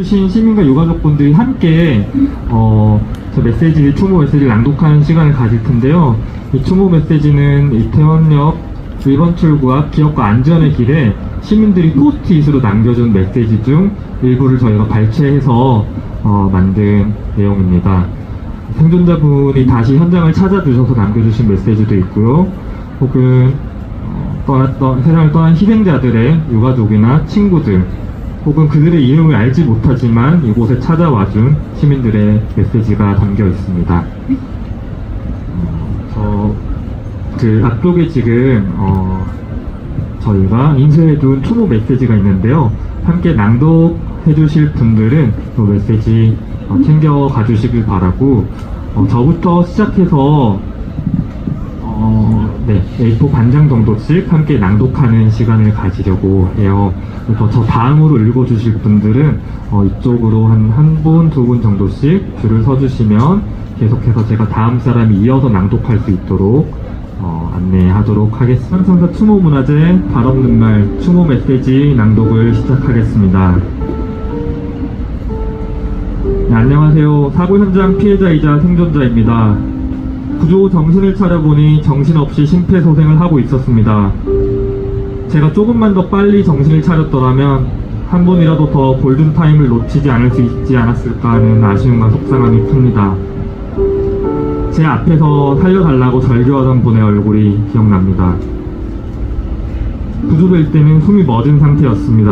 주신 시민과 유가족분들이 함께 어, 저 메시지 추모 메시지를 낭독하는 시간을 가질 텐데요. 이 추모 메시지는 이태원역 1번 출구 앞 기업과 안전의 길에 시민들이 포스트잇으로 남겨준 메시지 중 일부를 저희가 발췌해서 어, 만든 내용입니다. 생존자분이 다시 현장을 찾아주셔서 남겨주신 메시지도 있고요. 혹은 어, 떠났던 세상을 떠난 희생자들의 유가족이나 친구들 혹은 그들의 이름을 알지 못하지만 이곳에 찾아와준 시민들의 메시지가 담겨 있습니다. 어, 저그 앞쪽에 지금 어, 저희가 인쇄해둔 추모 메시지가 있는데요. 함께 낭독해주실 분들은 그 메시지 어, 챙겨 가주시길 바라고 어, 저부터 시작해서 어, 네, A4 반장 정도씩 함께 낭독하는 시간을 가지려고 해요. 그래서 저 다음으로 읽어주실 분들은 어, 이쪽으로 한 한 분, 두 분 정도씩 줄을 서주시면 계속해서 제가 다음 사람이 이어서 낭독할 수 있도록 어, 안내하도록 하겠습니다. 삼성사 추모 문화재 발 없는 말 추모 메시지 낭독을 시작하겠습니다. 네, 안녕하세요. 사고 현장 피해자이자 생존자입니다. 구조 후 정신을 차려보니 정신없이 심폐소생을 하고 있었습니다. 제가 조금만 더 빨리 정신을 차렸더라면 한 번이라도 더 골든타임을 놓치지 않을 수 있지 않았을까 하는 아쉬움과 속상함이 큽니다. 제 앞에서 살려달라고 절규하던 분의 얼굴이 기억납니다. 구조될 때는 숨이 멎은 상태였습니다.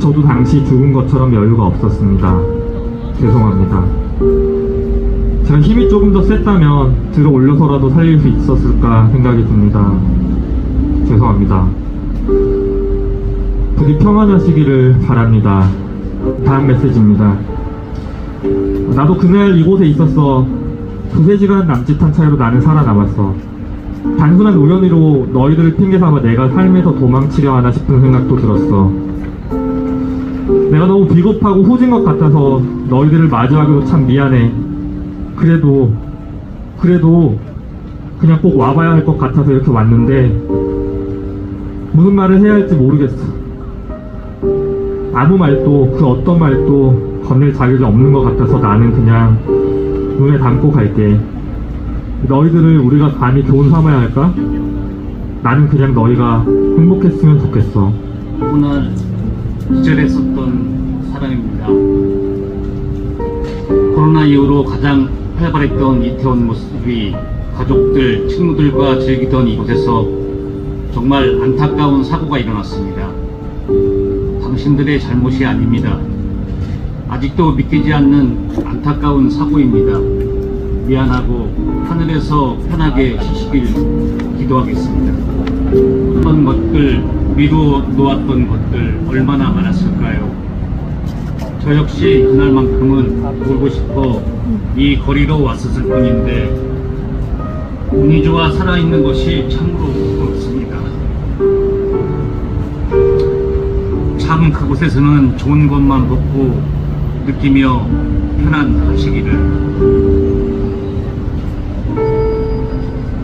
저도 당시 죽은 것처럼 여유가 없었습니다. 죄송합니다. 제가 힘이 조금 더 셌다면 들어 올려서라도 살릴 수 있었을까 생각이 듭니다. 죄송합니다. 부디 평안하시기를 바랍니다. 다음 메시지입니다. 나도 그날 이곳에 있었어. 두세 시간 남짓한 차이로 나는 살아남았어. 단순한 우연히로 너희들을 핑계 삼아 내가 삶에서 도망치려 하나 싶은 생각도 들었어. 내가 너무 비겁하고 후진 것 같아서 너희들을 마주하기도 참 미안해. 그래도, 그래도 그냥 꼭 와봐야 할 것 같아서 이렇게 왔는데 무슨 말을 해야 할지 모르겠어. 아무 말도 그 어떤 말도 건넬 자격이 없는 것 같아서 나는 그냥 눈에 담고 갈게. 너희들을 우리가 감히 교훈 삼아야 할까? 나는 그냥 너희가 행복했으면 좋겠어. 오늘 기절했었던 사람입니다. 코로나 이후로 가장 활발했던 이태원 모습이 가족들, 친구들과 즐기던 이곳에서 정말 안타까운 사고가 일어났습니다. 당신들의 잘못이 아닙니다. 아직도 믿기지 않는 안타까운 사고입니다. 미안하고 하늘에서 편하게 쉬시길 기도하겠습니다. 했던 것들, 미루어 놓았던 것들 얼마나 많았을까요? 저 역시 그날만큼은 울고 싶어 이 거리로 왔었을 뿐인데 운이 좋아 살아있는 것이 참으로 부럽습니다. 참 그곳에서는 좋은 것만 보고 느끼며 편안하시기를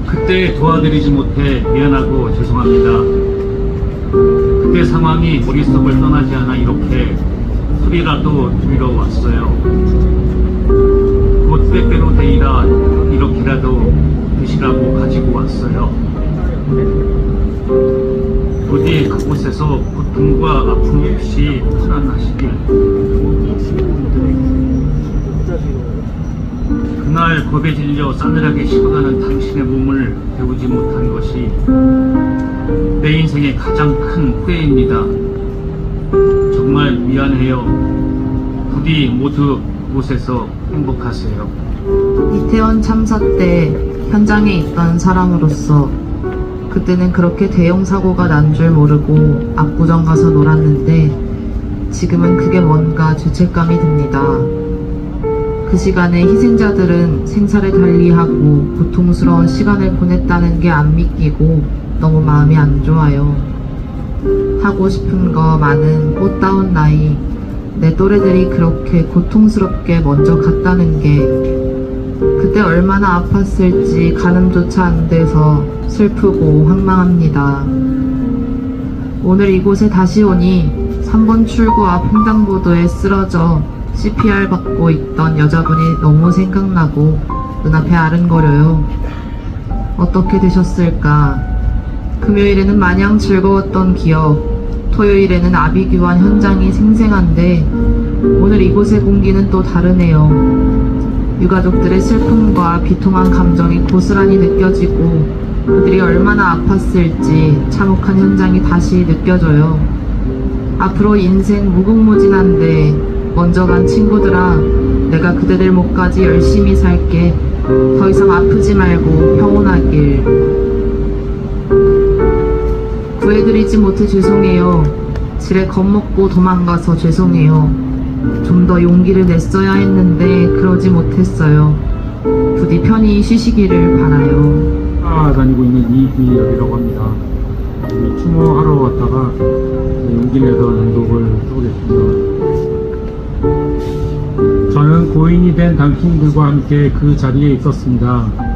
그때 도와드리지 못해 미안하고 죄송합니다. 그때 상황이 머릿속을 떠나지 않아 이렇게 소리라도 들려 왔어요. 곧 때때로 되이라 이렇게라도 드시라고 가지고 왔어요. 부디 그곳에서 고통과 아픔 없이 편안하시길. 그날 겁에 질려 싸늘하게 식어가는 당신의 몸을 배우지 못한 것이 내 인생의 가장 큰 후회입니다. 정말 미안해요. 부디 모두 그곳에서 행복하세요. 이태원 참사 때 현장에 있던 사람으로서 그때는 그렇게 대형 사고가 난 줄 모르고 압구정 가서 놀았는데 지금은 그게 뭔가 죄책감이 듭니다. 그 시간에 희생자들은 생사를 달리하고 고통스러운 시간을 보냈다는 게 안 믿기고 너무 마음이 안 좋아요. 하고 싶은 거 많은 꽃다운 나이, 내 또래들이 그렇게 고통스럽게 먼저 갔다는 게 그때 얼마나 아팠을지 가늠조차 안 돼서 슬프고 황망합니다. 오늘 이곳에 다시 오니 3번 출구 앞 횡단보도에 쓰러져 CPR 받고 있던 여자분이 너무 생각나고 눈앞에 아른거려요. 어떻게 되셨을까? 금요일에는 마냥 즐거웠던 기억, 토요일에는 아비규환 현장이 생생한데 오늘 이곳의 공기는 또 다르네요. 유가족들의 슬픔과 비통한 감정이 고스란히 느껴지고 그들이 얼마나 아팠을지 참혹한 현장이 다시 느껴져요. 앞으로 인생 무궁무진한데 먼저 간 친구들아 내가 그대들 목까지 열심히 살게 더 이상 아프지 말고 평온하길 구해드리지 못해 죄송해요 지레 겁먹고 도망가서 죄송해요 좀 더 용기를 냈어야 했는데 그러지 못했어요 부디 편히 쉬시기를 바라요 아, 다니고 있는 이비열이라고 합니다. 이 추모하러 왔다가 용기 내서 낭독을 해보겠습니다. 저는 고인이 된 당신들과 함께 그 자리에 있었습니다.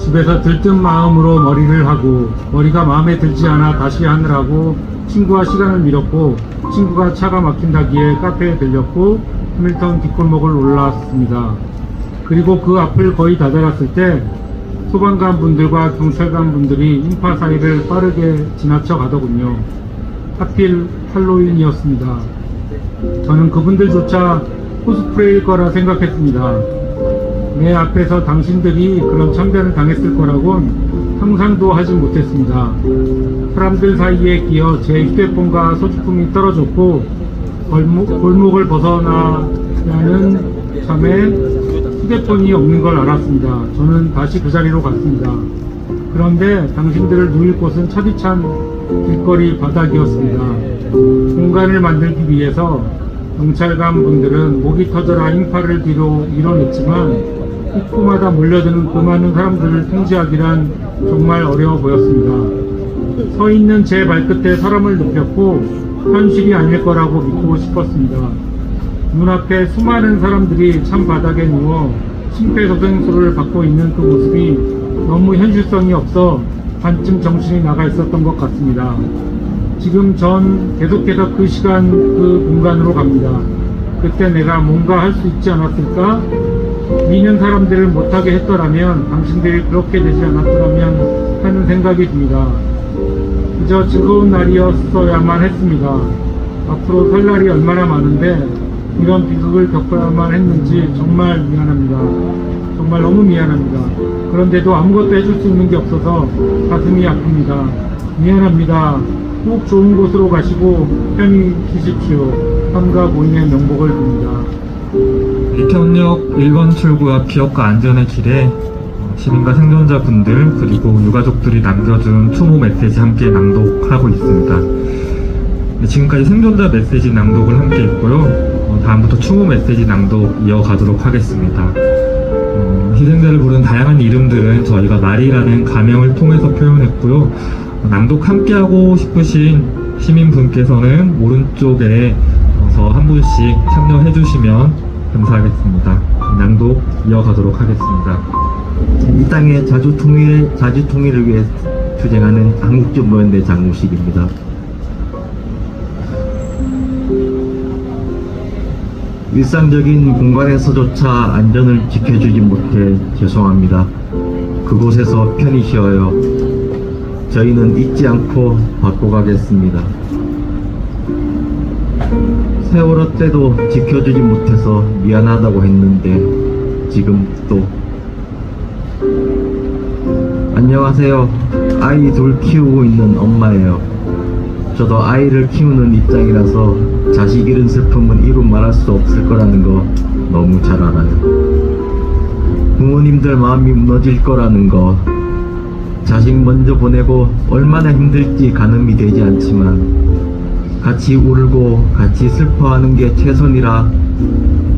집에서 들뜬 마음으로 머리를 하고 머리가 마음에 들지 않아 다시 하느라고 친구와 시간을 밀었고 친구가 차가 막힌다기에 카페에 들렸고 해밀턴 뒷골목을 올라왔습니다. 그리고 그 앞을 거의 다다랐을 때 소방관 분들과 경찰관 분들이 인파 사이를 빠르게 지나쳐 가더군요. 하필 할로윈이었습니다. 저는 그분들조차 코스프레일 거라 생각했습니다. 내 앞에서 당신들이 그런 참변을 당했을 거라곤 상상도 하지 못했습니다. 사람들 사이에 끼어 제 휴대폰과 소지품이 떨어졌고 골목, 골목을 벗어나야는 참에 휴대폰이 없는 걸 알았습니다. 저는 다시 그 자리로 갔습니다. 그런데 당신들을 누일 곳은 차디찬 길거리 바닥이었습니다. 공간을 만들기 위해서 경찰관 분들은 목이 터져라 인파를 뒤로 밀어냈지만 입구마다 몰려드는 그 많은 사람들을 통제하기란 정말 어려워 보였습니다. 서 있는 제 발끝에 사람을 눕혔고 현실이 아닐 거라고 믿고 싶었습니다. 눈앞에 수많은 사람들이 찬 바닥에 누워 심폐소생술을 받고 있는 그 모습이 너무 현실성이 없어 반쯤 정신이 나가 있었던 것 같습니다. 지금 전 계속해서 그 시간 그 공간으로 갑니다. 그때 내가 뭔가 할 수 있지 않았을까? 미는 사람들을 못하게 했더라면 당신들이 그렇게 되지 않았더라면 하는 생각이 듭니다. 그저 즐거운 날이었어야만 했습니다. 앞으로 설 날이 얼마나 많은데 이런 비극을 겪어야만 했는지 정말 미안합니다. 정말 너무 미안합니다. 그런데도 아무것도 해줄 수 있는 게 없어서 가슴이 아픕니다. 미안합니다. 꼭 좋은 곳으로 가시고 편히 쉬십시오. 삼가 고인의 명복을 빕니다. 이태원역 1번 출구 앞 기업과 안전의 길에 어, 시민과 생존자분들 그리고 유가족들이 남겨준 추모 메시지 함께 낭독하고 있습니다. 네, 지금까지 생존자 메시지 낭독을 함께 했고요. 어, 다음부터 추모 메시지 낭독 이어가도록 하겠습니다. 어, 희생자를 부른 다양한 이름들은 저희가 말이라는 가명을 통해서 표현했고요. 어, 낭독 함께하고 싶으신 시민분께서는 오른쪽에 한 분씩 참여해 주시면 감사하겠습니다. 낭독 이어가도록 하겠습니다. 이 땅의 자주 통일, 자주 통일을 위해 투쟁하는 한국전모연대 장우식입니다. 일상적인 공간에서조차 안전을 지켜주지 못해 죄송합니다. 그곳에서 편히 쉬어요. 저희는 잊지 않고 바꿔가겠습니다. 세월호 때도 지켜주지 못해서 미안하다고 했는데 지금 또 안녕하세요. 아이 둘 키우고 있는 엄마예요. 저도 아이를 키우는 입장이라서 자식 잃은 슬픔은 이루 말할 수 없을 거라는 거 너무 잘 알아요. 부모님들 마음이 무너질 거라는 거 자식 먼저 보내고 얼마나 힘들지 가늠이 되지 않지만 같이 울고 같이 슬퍼하는 게 최선이라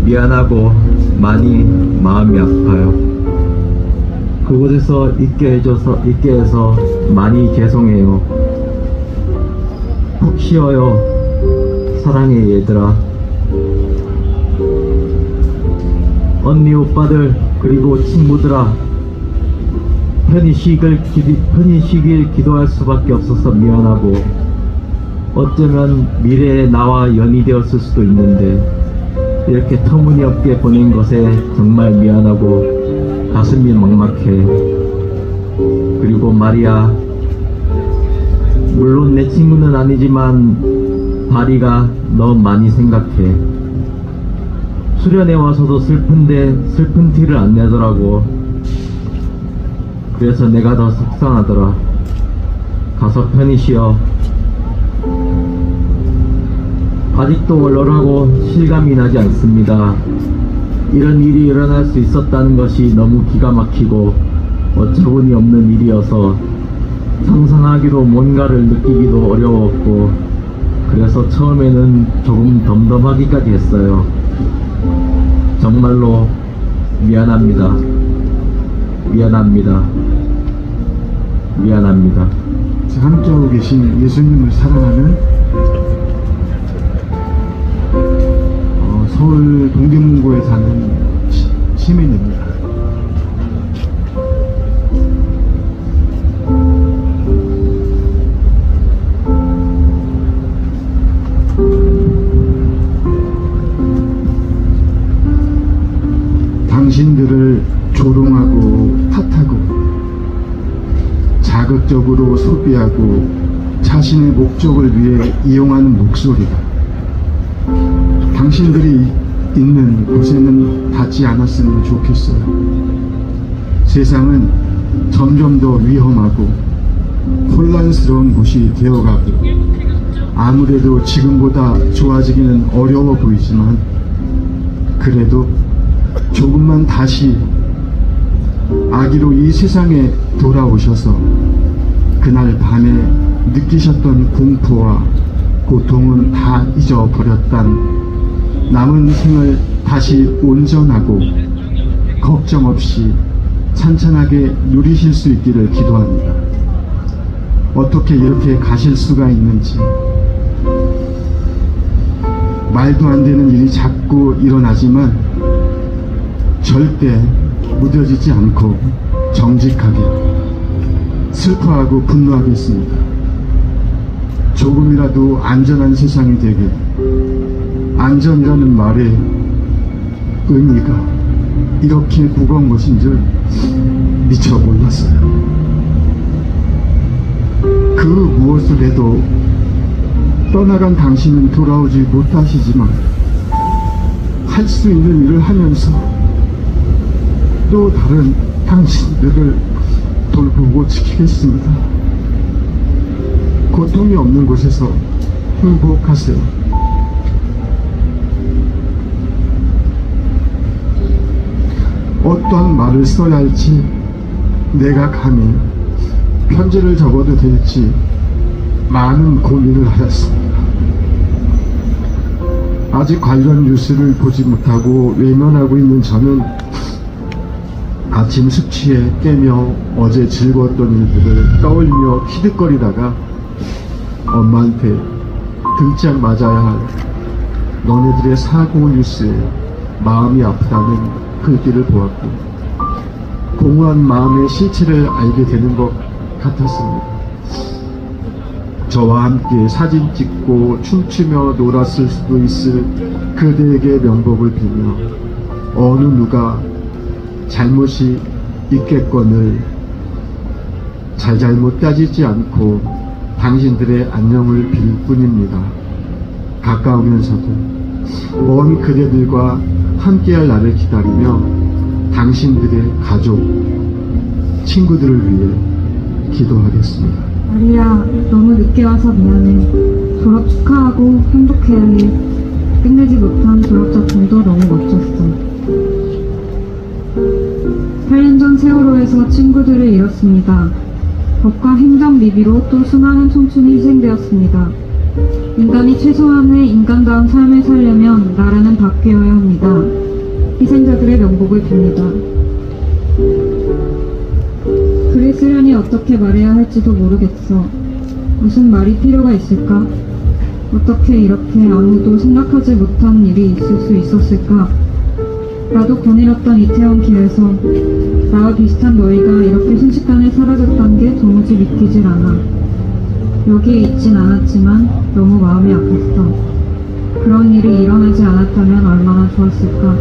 미안하고 많이 마음이 아파요. 그곳에서 있게 해줘서 있게 해서 많이 죄송해요. 푹 쉬어요. 사랑해 얘들아. 언니 오빠들 그리고 친구들아 편히 쉬길 기, 편히 쉬길 기도할 수밖에 없어서 미안하고 어쩌면 미래의 나와 연이 되었을 수도 있는데 이렇게 터무니없게 보낸 것에 정말 미안하고 가슴이 막막해. 그리고 말이야. 물론 내 친구는 아니지만 바리가 너 많이 생각해. 수련회 와서도 슬픈데 슬픈 티를 안 내더라고. 그래서 내가 더 속상하더라. 가서 편히 쉬어. 아직도 얼얼하고 실감이 나지 않습니다. 이런 일이 일어날 수 있었다는 것이 너무 기가 막히고 어처구니 없는 일이어서 상상하기도 뭔가를 느끼기도 어려웠고 그래서 처음에는 조금 덤덤하기까지 했어요. 정말로 미안합니다. 미안합니다. 미안합니다. 함께하고 계신 예수님을 사랑하는 어, 서울 동대문구에 사는 시, 시민입니다. 당신들을 자극적으로 소비하고 자신의 목적을 위해 이용하는 목소리가 당신들이 있는 곳에는 닿지 않았으면 좋겠어요. 세상은 점점 더 위험하고 혼란스러운 곳이 되어가고 아무래도 지금보다 좋아지기는 어려워 보이지만 그래도 조금만 다시 아기로 이 세상에 돌아오셔서 그날 밤에 느끼셨던 공포와 고통은 다 잊어버렸단 남은 생을 다시 온전하고 걱정 없이 찬찬하게 누리실 수 있기를 기도합니다. 어떻게 이렇게 가실 수가 있는지 말도 안 되는 일이 자꾸 일어나지만 절대 무뎌지지 않고 정직하게 슬퍼하고 분노하겠습니다. 조금이라도 안전한 세상이 되길 안전이라는 말의 의미가 이렇게 무거운 것인 줄 미처 몰랐어요. 그 무엇을 해도 떠나간 당신은 돌아오지 못하시지만 할 수 있는 일을 하면서 또 다른 당신들을 돌보고 지키겠습니다. 고통이 없는 곳에서 행복하세요. 어떠한 말을 써야 할지 내가 감히 편지를 적어도 될지 많은 고민을 하였습니다. 아직 관련 뉴스를 보지 못하고 외면하고 있는 저는 아침 숙취에 깨며 어제 즐거웠던 일들을 떠올리며 키득거리다가 엄마한테 등짝 맞아야 할 너네들의 사고 뉴스에 마음이 아프다는 글귀를 보았고 공허한 마음의 실체를 알게 되는 것 같았습니다. 저와 함께 사진 찍고 춤추며 놀았을 수도 있을 그대에게 명복을 빌며 어느 누가 잘못이 있겠거늘 잘잘못 따지지 않고 당신들의 안녕을 빌 뿐입니다. 가까우면서도 먼 그대들과 함께할 날을 기다리며 당신들의 가족, 친구들을 위해 기도하겠습니다. 마리아, 너무 늦게 와서 미안해. 졸업 축하하고 행복해야 해. 끝내지 못한 졸업 작품도 너무 멋졌어. 8년 전 세월호에서 친구들을 잃었습니다. 법과 행정 미비로 또 수많은 청춘이 희생되었습니다. 인간이 최소한의 인간다운 삶을 살려면 나라는 바뀌어야 합니다. 희생자들의 명복을 빕니다. 쓰려니 어떻게 말해야 할지도 모르겠어. 무슨 말이 필요가 있을까? 어떻게 이렇게 아무도 생각하지 못한 일이 있을 수 있었을까? 나도 거닐었던 이태원 길에서 나와 비슷한 너희가 이렇게 순식간에 사라졌다는 게 도무지 믿기질 않아. 여기에 있진 않았지만 너무 마음이 아팠어. 그런 일이 일어나지 않았다면 얼마나 좋았을까.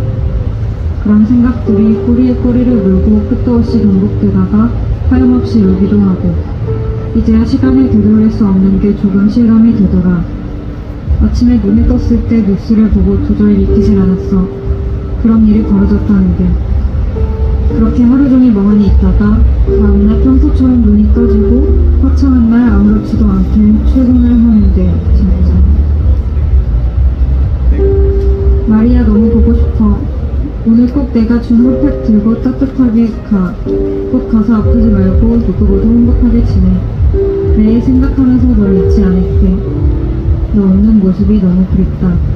그런 생각들이 꼬리에 꼬리를 물고 끝도 없이 반복되다가 하염없이 울기도 하고 이제야 시간을 되돌릴 수 없는 게 조금 실감이 되더라. 아침에 눈을 떴을 때 뉴스를 보고 도저히 믿기질 않았어. 그런 일이 벌어졌다는 게. 그렇게 하루 종일 멍하니 있다가 다음날 평소처럼 눈이 떠지고 화창한 날 아무렇지도 않게 출근을 하는데 진짜. 마리아 너무 보고 싶어. 오늘 꼭 내가 준 핫팩 들고 따뜻하게 가. 꼭 가서 아프지 말고 누구보다 행복하게 지내. 매일 생각하면서 널 잊지 않을게. 너 웃는 모습이 너무 그립다.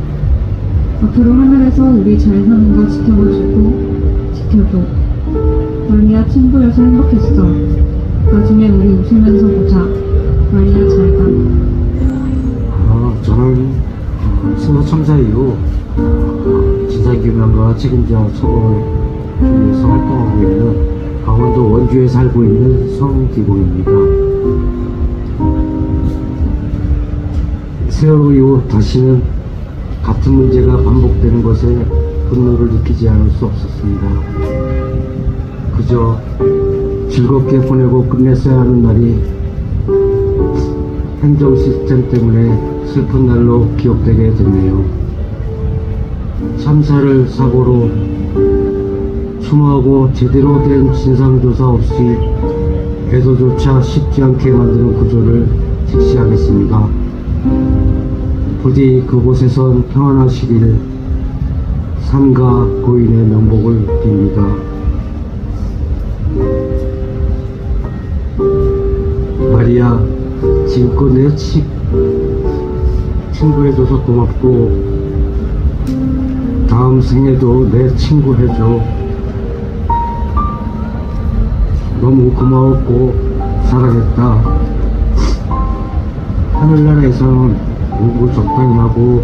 앞으로 하늘에서 우리 잘 사는 거 지켜봐주고 지켜줘. 마리아 친구여서 행복했어. 나중에 우리 웃으면서 보자. 마리아 잘 가. 어, 저는 어, 신호 참사 이후 어, 진상규명과 책임자 처벌을 위해서 활동하고 있는 강원도 원주에 살고 있는 성기봉입니다. 세월호 이후 다시는 같은 문제가 반복되는 것에 분노를 느끼지 않을 수 없었습니다. 그저 즐겁게 보내고 끝냈어야 하는 날이 행정 시스템 때문에 슬픈 날로 기억되게 됐네요. 참사를 사고로 추모하고 제대로 된 진상조사 없이 개도조차 쉽지 않게 만드는 구조를 직시하겠습니다. 부디 그곳에선 평안하시길 삼가 고인의 명복을 빕니다. 마리아 지금껏 내 치, 친구 해줘서 고맙고 다음 생에도 내 친구 해줘 너무 고마웠고 사랑했다 하늘나라에서는 공부 적당히 하고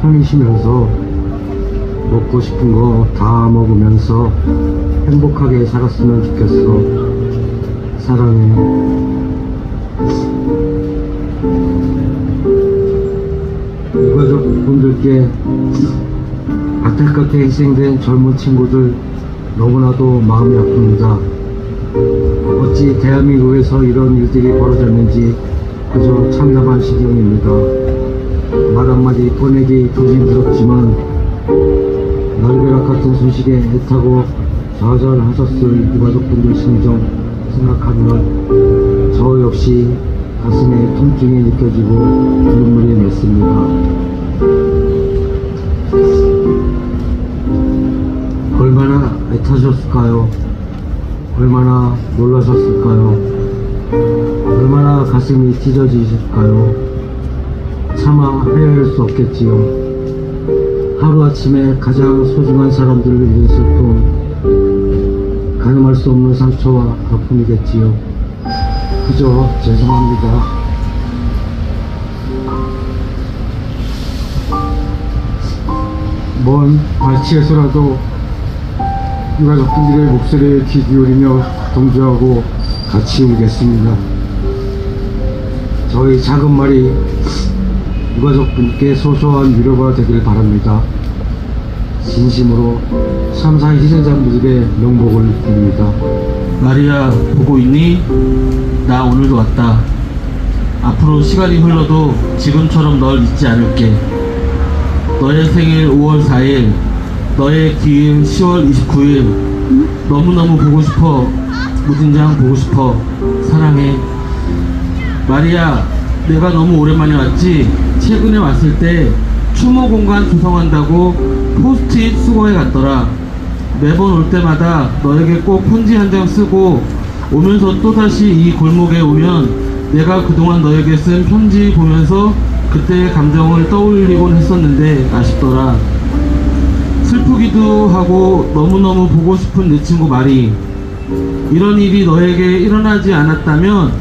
편히 쉬면서 먹고 싶은 거 다 먹으면서 행복하게 살았으면 좋겠어 사랑해 유가족 분들께 안타깝게 희생된 젊은 친구들 너무나도 마음이 아픕니다. 어찌 대한민국에서 이런 일들이 벌어졌는지 그저 참담한 시경입니다. 말 한마디 꺼내기 조심스럽지만 날벼락 같은 소식에 애타고 좌절하셨을 유가족분들 심정 생각하면 저 역시 가슴에 통증이 느껴지고 눈물이 맺습니다. 얼마나 애타셨을까요? 얼마나 놀라셨을까요? 얼마나 가슴이 찢어지실까요? 차마 헤아릴 수 없겠지요. 하루아침에 가장 소중한 사람들을 잃은 슬픔, 가늠할 수 없는 상처와 아픔이겠지요. 그저 죄송합니다. 먼 발치에서라도 유가족분들의 목소리에 귀 기울이며 동조하고 같이 울겠습니다. 저희 작은 말이 유가족분께 소소한 위로가 되길 바랍니다. 진심으로 참사 희생자 분들의 명복을 빕니다. 마리아 보고 있니? 나 오늘도 왔다. 앞으로 시간이 흘러도 지금처럼 널 잊지 않을게. 너의 생일 5월 4일, 너의 기일 10월 29일. 너무너무 보고 싶어. 무진장 보고 싶어. 사랑해. 마리아, 내가 너무 오랜만에 왔지? 최근에 왔을 때 추모 공간 조성한다고 포스트잇 수거해 갔더라. 매번 올 때마다 너에게 꼭 편지 한 장 쓰고 오면서 또다시 이 골목에 오면 내가 그동안 너에게 쓴 편지 보면서 그때의 감정을 떠올리곤 했었는데 아쉽더라. 슬프기도 하고 너무너무 보고 싶은 내 친구 말이 이런 일이 너에게 일어나지 않았다면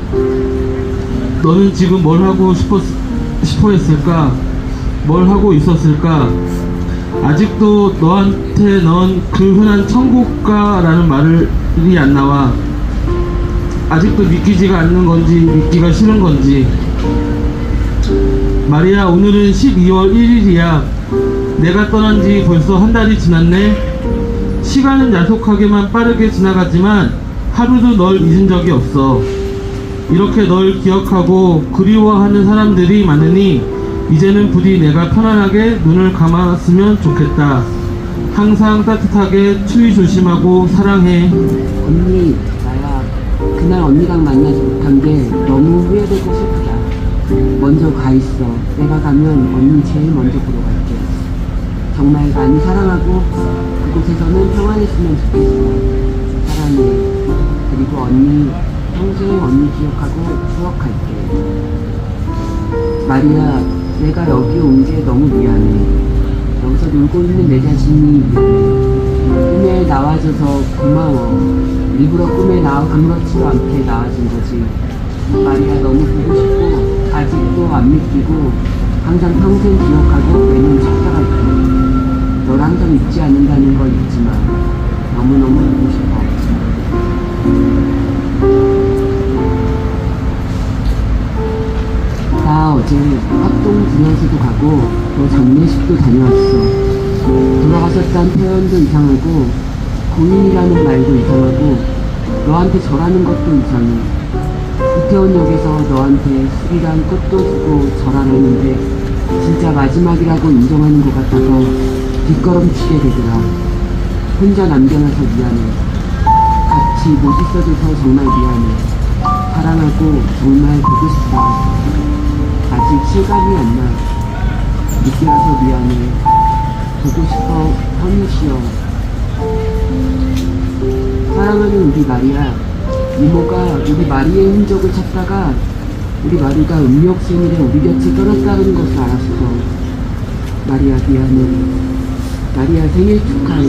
너는 지금 뭘 하고 싶었, 싶어 했을까? 뭘 하고 있었을까? 아직도 너한테 넌그 흔한 천국가라는 말이 안 나와. 아직도 믿기지가 않는 건지, 믿기가 싫은 건지. 마리아, 오늘은 12월 1일이야. 내가 떠난 지 벌써 한 달이 지났네. 시간은 야속하게만 빠르게 지나가지만 하루도 널 잊은 적이 없어. 이렇게 널 기억하고 그리워하는 사람들이 많으니 이제는 부디 내가 편안하게 눈을 감았으면 좋겠다. 항상 따뜻하게 추위 조심하고 사랑해. 언니, 나야 그날 언니랑 만나지 못한 게 너무 후회되고 슬프다. 먼저 가 있어. 내가 가면 언니 제일 먼저 보러 갈게. 정말 많이 사랑하고 그곳에서는 평안했으면 좋겠어. 사랑해. 그리고 언니 평생 언니 기억하고 추억할게. 마리아, 내가 여기 온 게 너무 미안해. 여기서 놀고 있는 내 자신이. 꿈에 나와줘서 고마워. 일부러 꿈에 나와 아무렇지도 않게 나와준 거지. 마리아 너무 보고 싶고 아직도 안 믿기고 항상 평생 기억하고 매년 찾아갈게. 널 항상 잊지 않는다는 걸 잊지만 너무너무 보고 싶어. 분연수도 가고 또 장례식도 다녀왔어. 돌아가셨다는 표현도 이상하고 고인이라는 말도 이상하고 너한테 절하는 것도 이상해. 이태원역에서 너한테 술이랑 꽃도 주고 절하라는데 진짜 마지막이라고 인정하는 것 같아서 뒷걸음치게 되더라. 혼자 남겨놔서 미안해. 같이 못 있어줘서 정말 미안해. 사랑하고 정말 보고 싶다. 아직 실감이 안 나. 늦게 와서 미안해. 보고 싶어, 현우시여. 사랑하는 우리 마리아. 이모가 우리 마리의 흔적을 찾다가 우리 마리가 음력 생일에 우리 곁을 떠났다는 것을 알았어. 마리아 미안해. 마리아 생일 축하해.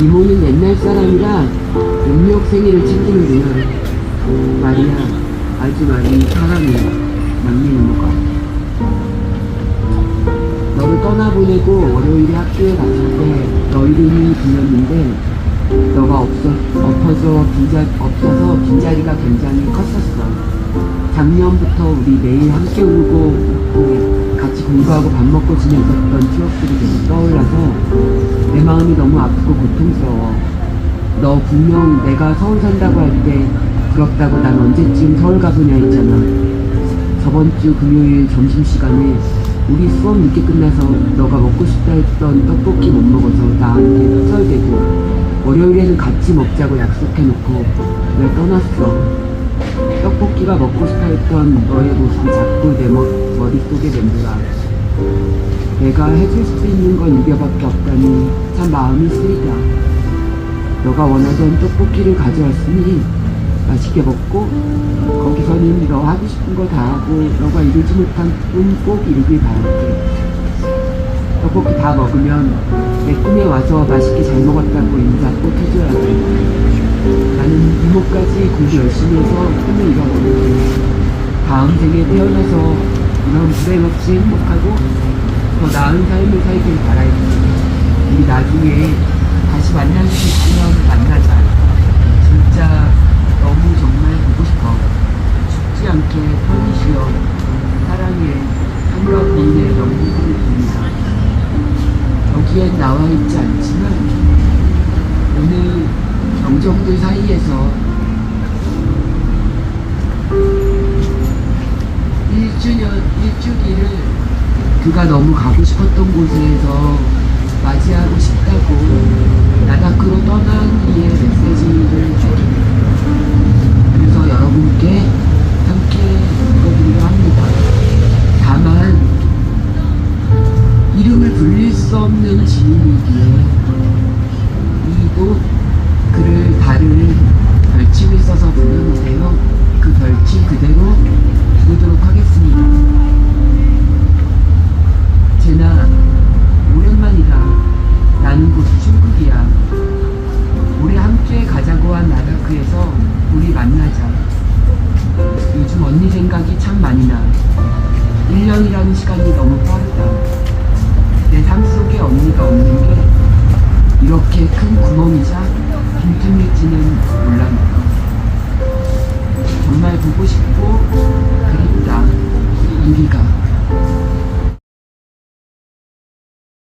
이모는 옛날 사람이라 음력 생일을 챙기는구나. 마리아, 아주 많이 사랑해. 막내 이모 떠나보내고 월요일에 학교에 갔을 때너 이름이 들렸는데 너가 없어, 엎어서 빈자, 없어서 빈자리가 굉장히 컸었어. 작년부터 우리 매일 함께 울고 웃고 같이 공부하고 밥 먹고 지냈었던 추억들이 계속 떠올라서 내 마음이 너무 아프고 고통스러워. 너 분명 내가 서울 산다고 할 때 부럽다고 난 언제쯤 서울 가보냐 했잖아. 저번 주 금요일 점심시간에 우리 수업 늦게 끝나서 너가 먹고 싶다 했던 떡볶이 못 먹어서 나한테 흡설대고 월요일에는 같이 먹자고 약속해놓고 왜 떠났어. 떡볶이가 먹고 싶어 했던 너의 모습이 자꾸 내 머, 머릿속에 맴돌아. 내가 해줄 수 있는 건 이겨밖에 없다니 참 마음이 쓰리다. 너가 원하던 떡볶이를 가져왔으니 맛있게 먹고 거기서는 너 하고 싶은 거 다 하고 너가 이루지 못한 꿈 꼭 이루길 바랄게. 떡볶이 다 먹으면 내 꿈에 와서 맛있게 잘 먹었다고 인사 꼭 해줘야 돼. 나는 이모까지 공부 열심히 해서 꿈을 이뤄버릴게. 다음 생에 태어나서 이런 불행 없이 행복하고 더 나은 삶을 살길 바랄게. 우리 나중에 다시 만날 수 있으면 만나자. 진짜 너무 정말 보고 싶어. 않게. 사랑해. 한가 부인의 명복을 빕니다. 여기엔 나와 있지 않지만 오늘 경정들 사이에서 일주년, 일주기를 그가 너무 가고 싶었던 곳에서 맞이하고 싶다고 나다크로 떠난 이의 메시지를 그래서 여러분께 불릴 수